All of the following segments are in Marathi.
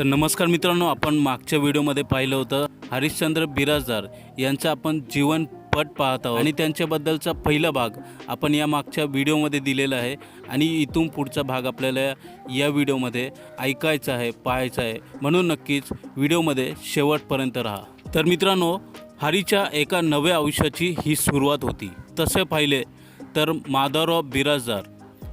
तर नमस्कार मित्रांनो आपण मागच्या व्हिडिओमध्ये पाहिलं होतं हरिश्चंद्र बिराजदार यांचं आपण जीवनपट पाहत आहोत. आणि त्यांच्याबद्दलचा पहिला भाग आपण या मागच्या व्हिडिओमध्ये दिलेला आहे. आणि इथून पुढचा भाग आपल्याला या व्हिडिओमध्ये ऐकायचा आहे पाहायचा आहे. म्हणून नक्कीच व्हिडिओमध्ये शेवटपर्यंत राहा. तर मित्रांनो हरीच्या एका नव्या आयुष्याची ही सुरुवात होती. तसे पाहिले तर माधवराव बिराजदार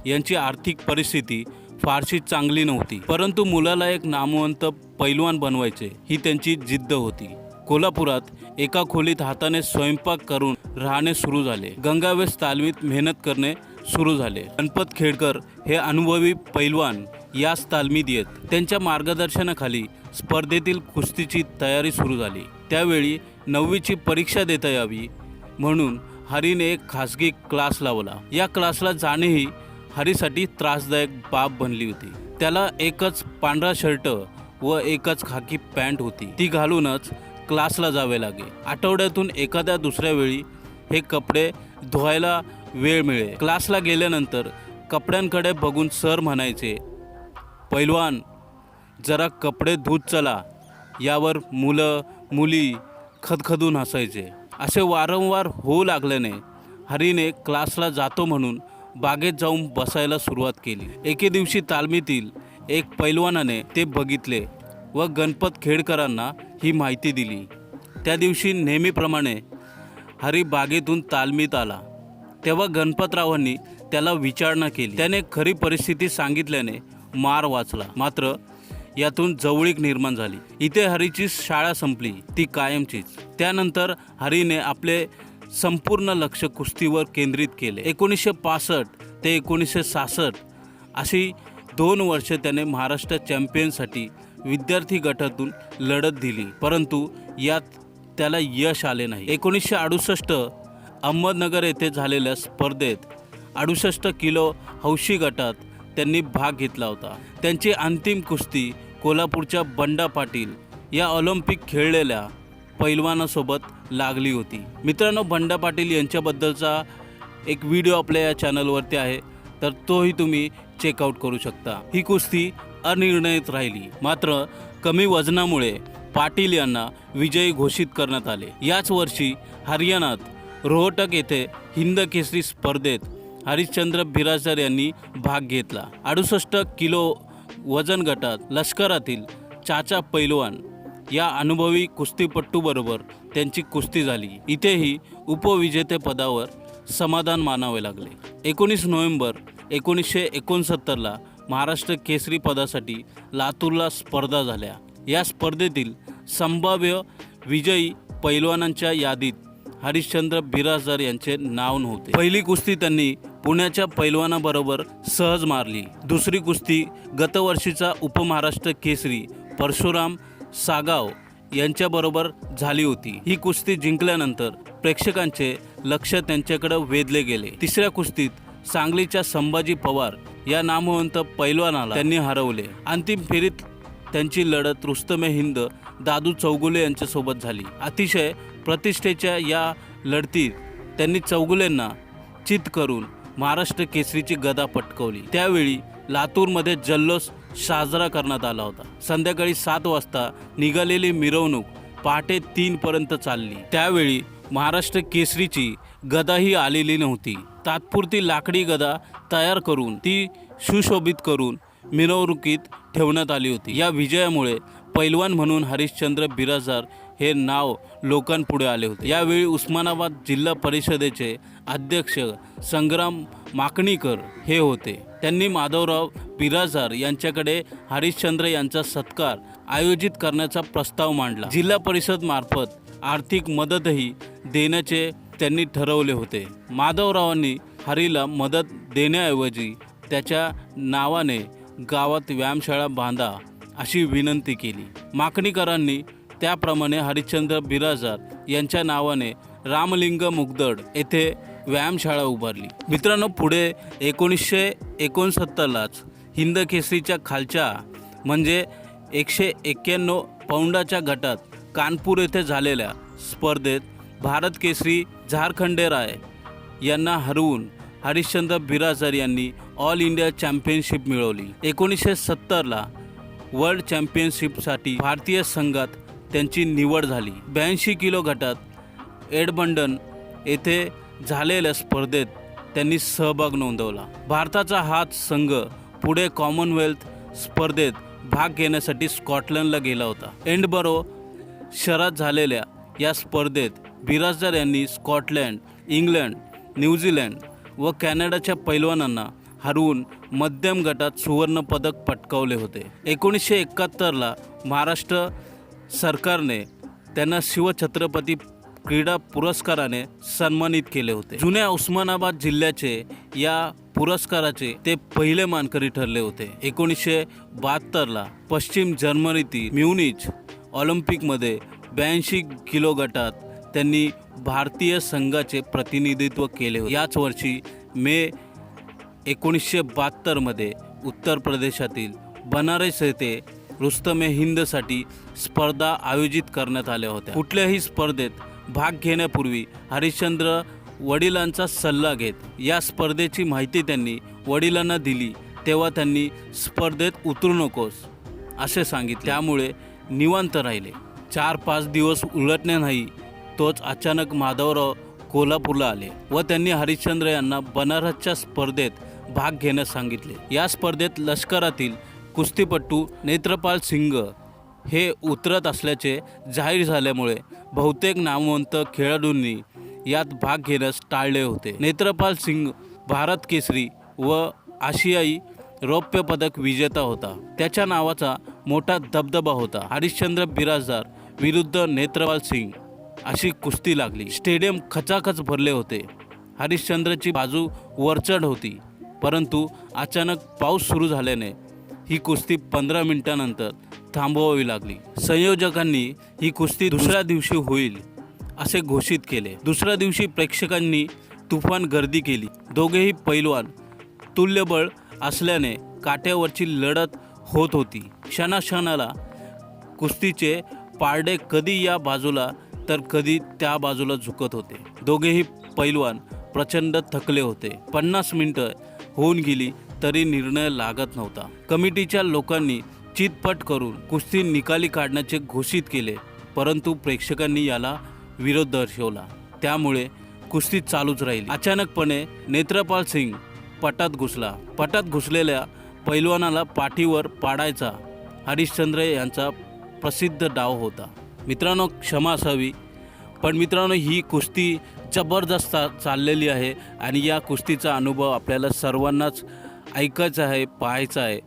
यांची आर्थिक परिस्थिती फारशी चांगली नव्हती. परंतु मुलाला एक नामवंत पैलवान बनवायचे ही त्यांची जिद्द होती. कोल्हापुरात एका खोलीत हाताने स्वयंपाक करून राहणे सुरू झाले. गंगावेस तालमीत मेहनत करणे सुरू झाले. गणपत खेडकर हे अनुभवी पैलवान याच तालमीत येत त्यांच्या मार्गदर्शनाखाली स्पर्धेतील कुस्तीची तयारी सुरू झाली. त्यावेळी नववीची परीक्षा देता यावी म्हणून हरीने एक खासगी क्लास लावला. या क्लासला जाणेही हरीसाठी त्रासदायक बाब बनली होती. त्याला एकच पांढरा शर्ट व एकच खाकी पॅन्ट होती. ती घालूनच क्लासला जावे लागे. आठवड्यातून एखाद्या दुसऱ्या वेळी हे कपडे धुवायला वेळ मिळे. क्लासला गेल्यानंतर कपड्यांकडे बघून सर म्हणायचे पैलवान जरा कपडे धुत चला. यावर मुलं मुली खदखदून हसायचे. असे वारंवार होऊ लागल्याने हरीने क्लासला जातो म्हणून बागेत जाऊन बसायला सुरुवात केली. एके दिवशी तालमीतील एक पैलवानाने ते बघितले व गणपत खेडकरांना ही माहिती दिली. त्या दिवशी नेहमीप्रमाणे हरी बागेतून तालमीत आला. तेव्हा गणपतरावांनी त्याला विचारणा केली. त्याने खरी परिस्थिती सांगितल्याने मार वाचला. मात्र यातून जवळीक निर्माण झाली. इथे हरीची शाळा संपली. ती कायमचीच. त्यानंतर हरीने आपले संपूर्ण लक्ष कुस्तीवर केंद्रित केले. एकोणीसशे पासष्ट ते एकोणीसशे सहासष्ट अशी दोन वर्षे त्याने महाराष्ट्र चॅम्पियनसाठी विद्यार्थी गटातून लढत दिली. परंतु यात त्याला यश आले नाही. एकोणीसशे अडुसष्ट अहमदनगर येथे झालेल्या स्पर्धेत अडुसष्ट किलो हौशी गटात त्यांनी भाग घेतला होता. त्यांची अंतिम कुस्ती कोल्हापूरच्या बंडा पाटील या ऑलिम्पिक खेळलेल्या पैलवानासोबत लागली होती. मित्रांनो भंडा पाटील यांच्याबद्दलचा एक व्हिडिओ आपल्या या चॅनलवरती आहे तर तोही तुम्ही चेकआउट करू शकता. ही कुस्ती अनिर्णयित राहिली. मात्र कमी वजनामुळे पाटील यांना विजयी घोषित करण्यात आले. याच वर्षी हरियाणात रोहटक येथे हिंद केसरी स्पर्धेत हरिश्चंद्र बिराजदार यांनी भाग घेतला. अडुसष्ट किलो वजन गटात लष्करातील चाचा पैलवान या अनुभवी कुस्तीपट्टूबरोबर त्यांची कुस्ती झाली. इथेही उपविजेतेपदावर समाधान मानावे लागले. एकोणीस नोव्हेंबर एकोणीसशे एकोणसत्तरला महाराष्ट्र केसरी पदासाठी लातूरला स्पर्धा झाल्या. या स्पर्धेतील संभाव्य विजयी पैलवानांच्या यादीत हरिश्चंद्र बिराजदार यांचे नाव नव्हते. पहिली कुस्ती त्यांनी पुण्याच्या पैलवानाबरोबर सहज मारली. दुसरी कुस्ती गतवर्षीचा उपमहाराष्ट्र केसरी परशुराम सागाव यांच्याबरोबर झाली होती. ही कुस्ती जिंकल्यानंतर प्रेक्षकांचे लक्ष त्यांच्याकडे वेधले गेले. तिसऱ्या कुस्तीत सांगलीच्या संभाजी पवार या नामवंत पैलवानाला त्यांनी हरवले. अंतिम फेरीत त्यांची लढत रुस्तमे हिंद दादू चौगुले यांच्यासोबत झाली. अतिशय प्रतिष्ठेच्या या लढतीत त्यांनी चौगुलेंना चित करून महाराष्ट्र केसरीची गदा पटकवली. त्यावेळी लातूरमध्ये जल्लोष साजरा करण्यात आला होता. संध्याकाळी सात वाजता निघालेली मिरवणूक पहाटे तीनपर्यंत चालली. त्यावेळी महाराष्ट्र केसरीची गदाही आलेली नव्हती. तात्पुरती लाकडी गदा तयार करून ती सुशोभित करून मिरवणुकीत ठेवण्यात आली होती. या विजयामुळे पैलवान म्हणून हरिश्चंद्र बिराजार हे नाव लोकांपुढे आले होते. यावेळी उस्मानाबाद जिल्हा परिषदेचे अध्यक्ष संग्राम माकणीकर हे होते. त्यांनी माधवराव बिराजदार यांच्याकडे हरिश्चंद्र यांचा सत्कार आयोजित करण्याचा प्रस्ताव मांडला. जिल्हा परिषद मार्फत आर्थिक मदतही देण्याचे त्यांनी ठरवले होते. माधवरावांनी हरीला मदत देण्याऐवजी त्याच्या नावाने गावात व्यायामशाळा बांधा अशी विनंती केली. माकणीकरांनी त्याप्रमाणे हरिश्चंद्र बिराजार यांच्या नावाने रामलिंग मुगदड येथे व्यायामशाळा उभारली. मित्रांनो पुढे एकोणीसशे एकोणसत्तरलाच हिंद केसरीच्या खालच्या म्हणजे एकशे एक्क्याण्णव पौंडाच्या गटात कानपूर येथे झालेल्या स्पर्धेत भारत केसरी झारखंडे राय यांना हरवून हरिश्चंद्र बिराजर यांनी ऑल इंडिया चॅम्पियनशिप मिळवली. एकोणीसशे सत्तरला वर्ल्ड चॅम्पियनशिपसाठी भारतीय संघात त्यांची निवड झाली. ब्याऐंशी किलो गटात एडबंडन येथे झालेल्या स्पर्धेत त्यांनी सहभाग नोंदवला. भारताचा हाच संघ पुढे कॉमनवेल्थ स्पर्धेत भाग घेण्यासाठी स्कॉटलंडला गेला होता. एंडबरो शहरात झालेल्या या स्पर्धेत बिराजदार यांनी स्कॉटलँड इंग्लंड न्यूझीलंड व कॅनडाच्या पैलवानांना हरवून मध्यम गटात सुवर्णपदक पटकावले होते. एकोणीसशे एकाहत्तरला महाराष्ट्र सरकारने त्यांना शिवछत्रपती क्रीडा पुरस्काराने सन्मानित केले होते. जुन्या उस्मानाबाद जिल्ह्याचे या पुरस्काराचे ते पहिले मानकरी ठरले होते. एकोणीसशे बहात्तरला पश्चिम जर्मनीतील म्युनिच ऑलिम्पिकमध्ये ब्याऐंशी किलो गटात त्यांनी भारतीय संघाचे प्रतिनिधित्व केले होते. याच वर्षी मे एकोणीसशे बहात्तरमध्ये उत्तर प्रदेशातील बनारस येथे रुस्तमे हिंदसाठी स्पर्धा आयोजित करण्यात आल्या होत्या. कुठल्याही स्पर्धेत भाग घेण्यापूर्वी हरिश्चंद्र वडिलांचा सल्ला घेत या स्पर्धेची माहिती त्यांनी वडिलांना दिली तेव्हा त्यांनी स्पर्धेत उतरू नकोस असे सांगितले. त्यामुळे निवांत राहिले. चार पाच दिवस उलटणे नाही तोच अचानक माधवराव कोल्हापूरला आले व त्यांनी हरिश्चंद्र यांना बनारसच्या स्पर्धेत भाग घेण्यास सांगितले. या स्पर्धेत लष्करातील कुस्तीपट्टू नेत्रपाल सिंग हे उतरत असल्याचे जाहीर झाल्यामुळे बहुतेक नामवंत खेळाडूंनी यात भाग घेण्यास टाळले होते. नेत्रपाल सिंग भारत केसरी व आशियाई रौप्य पदक विजेता होता. त्याच्या नावाचा मोठा दबदबा होता. हरिश्चंद्र बिराजदार विरुद्ध नेत्रपाल सिंग अशी कुस्ती लागली. स्टेडियम खचाखच भरले होते. हरिश्चंद्रची बाजू वरचढ होती. परंतु अचानक पाऊस सुरू झाल्याने ही कुस्ती पंधरा मिनिटानंतर थांबवावी लागली. संयोजकांनी ही कुस्ती दुसऱ्या दिवशी होईल. असे घोषित केले. दुसऱ्या दिवशी प्रेक्षकांनी तुफान गर्दी केली. दोघेही पैलवान तुल्यबळ असल्याने काट्यावरची लढत होत होती. क्षणाक्षणाला कुस्तीचे पारडे कधी या बाजूला तर कधी त्या बाजूला झुकत होते. दोघेही पैलवान प्रचंड थकले होते. पन्नास मिनटं होऊन गेली तरी निर्णय लागत नव्हता. कमिटीच्या लोकांनी चितपट करून कुस्ती निकाली काढण्याचे घोषित केले परंतु प्रेक्षकांनी याला विरोध दर्शवला. त्यामुळे कुस्ती चालूच राहिली. अचानकपणे नेत्रपाल सिंग पटात घुसला. पटात घुसलेल्या पैलवानाला पाठीवर पाडायचा हरिश्चंद्र यांचा प्रसिद्ध डाव होता. मित्रांनो क्षमा असावी. पण मित्रांनो ही कुस्ती जबरदस्त चाललेली आहे आणि या कुस्तीचा अनुभव आपल्याला सर्वांनाच ऐकायचा आहे पाहायचा आहे.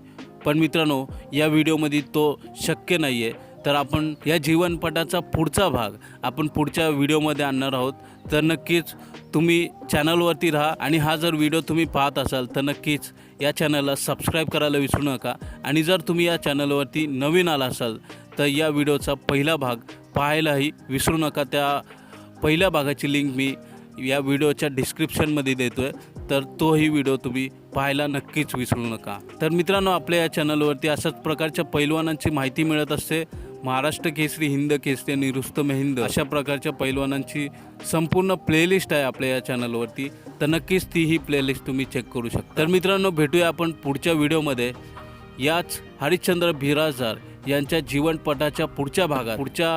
पण मित्रांनो या व्हिडिओमध्ये तो शक्य नाही आहे तर आपण या जीवनपटाचा पुढचा भाग आपण पुढच्या व्हिडिओमध्ये आणणार आहोत. तर नक्कीच तुम्ही चॅनलवरती राहा आणि हा जर व्हिडिओ तुम्ही पाहत असाल तर नक्कीच या चॅनलला सबस्क्राईब करायला विसरू नका. आणि जर तुम्ही या चॅनलवरती नवीन आला असाल तर या व्हिडिओचा पहिला भाग पाहायलाही विसरू नका. त्या पहिल्या भागाची लिंक मी या व्हिडिओच्या डिस्क्रिप्शनमध्ये देतो आहे तर तोही व्हिडिओ तुम्ही पाहायला नक्कीच विसरू नका. तर मित्रांनो आपल्या या चॅनलवरती अशाच प्रकारच्या पैलवानांची माहिती मिळत असते. महाराष्ट्र केसरी हिंद केसरी आणि रुस्तम हिंद अशा प्रकारच्या पैलवानांची संपूर्ण प्लेलिस्ट आहे आपल्या या चॅनलवरती तर नक्कीच ती ही प्लेलिस्ट तुम्ही चेक करू शकता. तर मित्रांनो भेटूया आपण पुढच्या व्हिडिओमध्ये याच हरिश्चंद्र बिराजदार यांच्या जीवनपटाच्या पुढच्या भागात. पुढच्या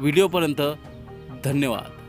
व्हिडिओपर्यंत धन्यवाद.